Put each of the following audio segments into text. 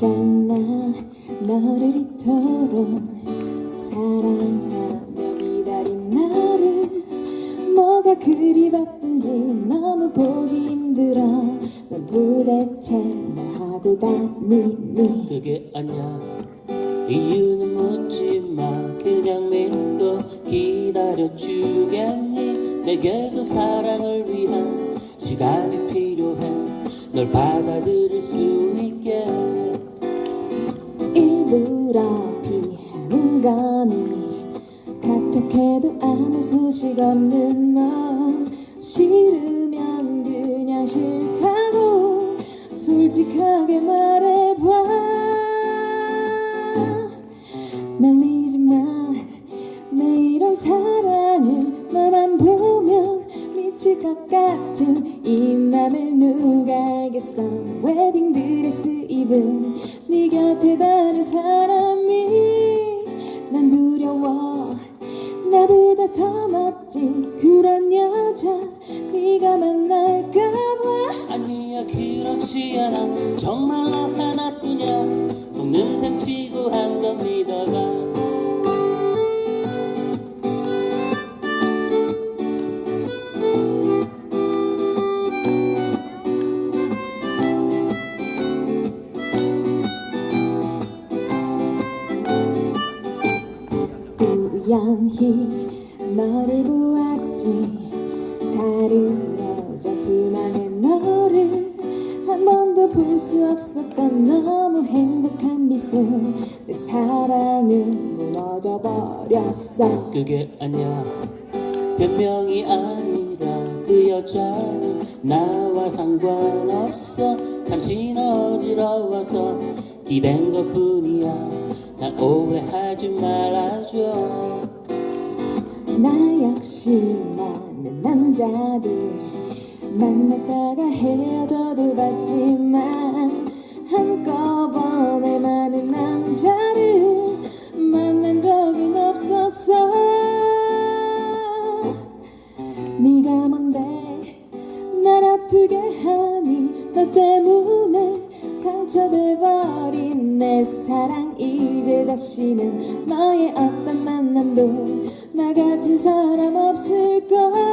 알잖아 너를 이토록 사랑하며 기다린 나를. 뭐가 그리 바쁜지 너무 보기 힘들어. 넌 도대체 뭐 하고 다니니? 그게 아니야. 이유는 묻지 마 그냥 믿고 기다려주겠니? 내게도 사랑을 위한 시간이 필요해. 널 받아들일 수 있게 일부러 피하는 거니 카톡해도 아무 소식 없는 너. 싫으면 그냥 싫다고 솔직하게 말해봐. 말리지 마내 이런 사랑을 너만 보면 미칠 것 같은 이 맘을 누가 알겠어? 웨딩드레스 입은 네 곁에 다른 사람이 난 두려워. 나보다 더 멋진 그런 여자 네가 만날까봐. 아니야 그렇지 않아. 정말 우연히 너를 보았지. 다른 여자 그만의 너를 한 번도 볼 수 없었던 너무 행복한 미소. 내 사랑은 무너져 버렸어. 그게 아니야. 변명이 아니라 그 여자는 나와 상관없어. 잠시 어지러워서 기댄 것 뿐이야. 날 오해하지 말아줘 남자들 만났다가 헤어져도 봤지만 한꺼번에 많은 남자를 만난 적은 없었어. 네가 뭔데 날 아프게 하니 너 때문에 상처돼버린 내 사랑. 이제 다시는 너의 어떤 만남도 나 같은 사람 없을걸 난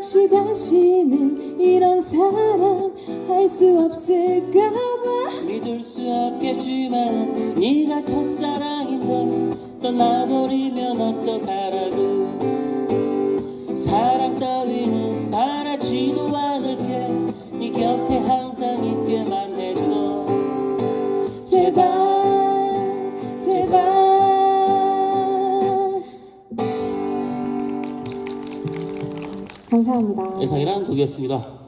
역시 다시는 이런 사랑 할 수 없을까봐. 믿을 수 없겠지만 네가 첫사랑인데 떠나버리면 어떡하라고 감사합니다. 예상이란 곡이었습니다